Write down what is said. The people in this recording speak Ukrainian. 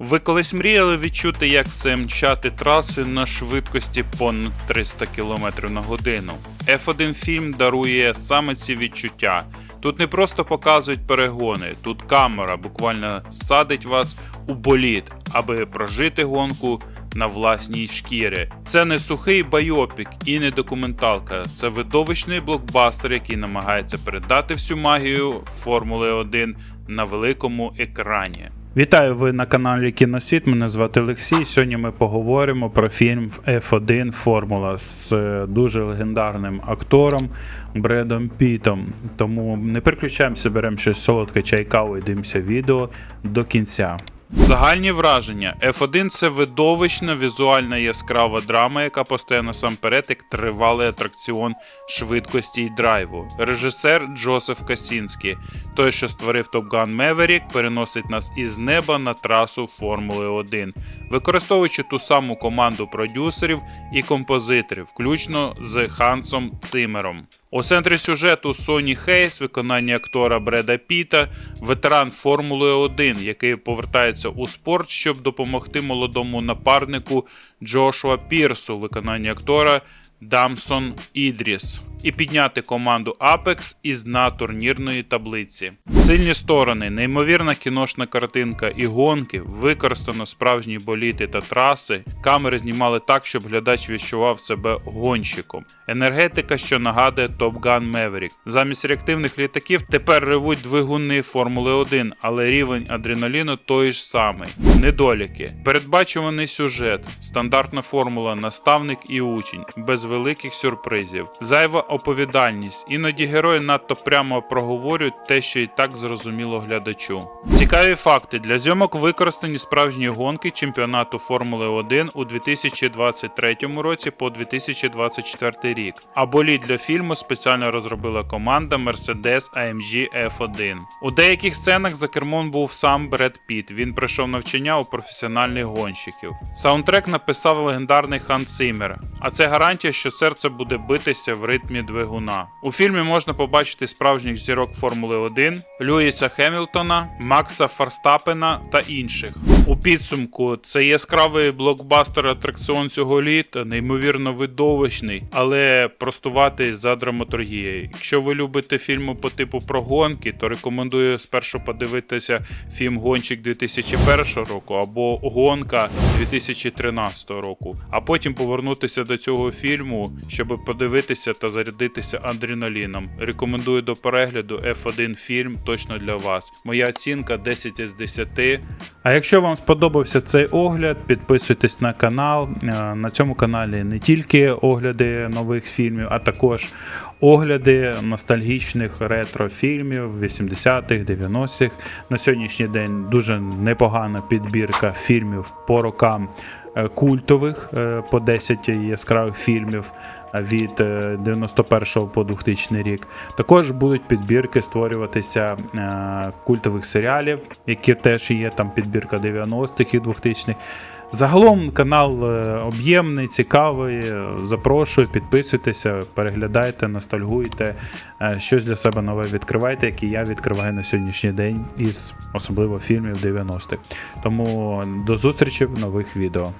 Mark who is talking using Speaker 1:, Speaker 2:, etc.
Speaker 1: Ви колись мріяли відчути, як це мчати трасою на швидкості понад 300 км на годину. F1 фільм дарує саме ці відчуття. Тут не просто показують перегони, тут камера буквально садить вас у боліт, аби прожити гонку на власній шкірі. Це не сухий байопік і не документалка. Це видовищний блокбастер, який намагається передати всю магію Формули 1 на великому екрані. Вітаю ви на каналі Кіносвіт. Мене звати Олексій. Сьогодні ми поговоримо про фільм F1 Формула з е, дуже легендарним актором Бредом Пітом. Тому не переключаємося, беремо щось солодке чай каву і дивимося відео до кінця. Загальні враження. F1 це видовищна візуальна яскрава драма, яка постає насамперед як тривалий атракціон швидкості й драйву. Режисер Джозеф Касінський, той, що створив Top Gun Maverick, переносить нас із неба на трасу Формули 1, використовуючи ту саму команду продюсерів і композиторів, включно з Хансом Цимером. У центрі сюжету Соні Хейс, виконання актора Бреда Піта, ветеран Формули 1, який повертається у спорт, щоб допомогти молодому напарнику Джошуа Пірсу, виконання актора Дамсон Ідріс, і підняти команду Apex із дна турнірної таблиці. Сильні сторони, неймовірна кіношна картинка і гонки, використано справжні боліти та траси. Камери знімали так, щоб глядач відчував себе гонщиком. Енергетика, що нагадує Top Gun Maverick. Замість реактивних літаків тепер ревуть двигуни Формули 1, але рівень адреналіну той ж самий. Недоліки. Передбачуваний сюжет, стандартна формула, наставник і учень, без великих сюрпризів. Зайва оповідальність. Іноді герої надто прямо проговорюють те, що і так зрозуміло глядачу. Цікаві факти для зйомок використані справжні гонки чемпіонату Формули 1 у 2023 році по 2024 рік. А болід для фільму спеціально розробила команда Mercedes AMG F1. У деяких сценах за кермом був сам Бред Піт. Він пройшов навчання у професіональних гонщиків. Саундтрек написав легендарний Хан Циммер, а це гарантія, що серце буде битися в ритмі двигуна. У фільмі можна побачити справжніх зірок Формули 1, Льюіса Хемілтона, Макса Фарстапена та інших. У підсумку це яскравий блокбастер атракціон цього літа, неймовірно видовищний, але простуватий за драматургією. Якщо ви любите фільми по типу про гонки, то рекомендую спершу подивитися фільм Гонщик 2001 року або Гонка 2013 року, а потім повернутися до цього фільму, щоб подивитися та зарядитися адреналіном. Рекомендую до перегляду F1 фільм точно для вас. Моя оцінка 10 з 10. А якщо вам сподобався цей огляд, підписуйтесь на канал. Е, На цьому каналі не тільки огляди нових фільмів, а також огляди ностальгічних ретро-фільмів 80-х, 90-х. На сьогоднішній день дуже непогана підбірка фільмів по рокам культових е, по 10 яскравих фільмів е, від е, 91 по 2000 рік. Також будуть підбірки створюватися е, культових серіалів, які теж є там підбірка 90-х і 2000-х. Загалом канал е, об'ємний, цікавий. е, Запрошую, підписуйтеся, переглядайте, ностальгуйте, е, щось для себе нове відкривайте, яке я відкриваю на сьогоднішній день із особливо фільмів 90-х. Тому до зустрічі в нових відео.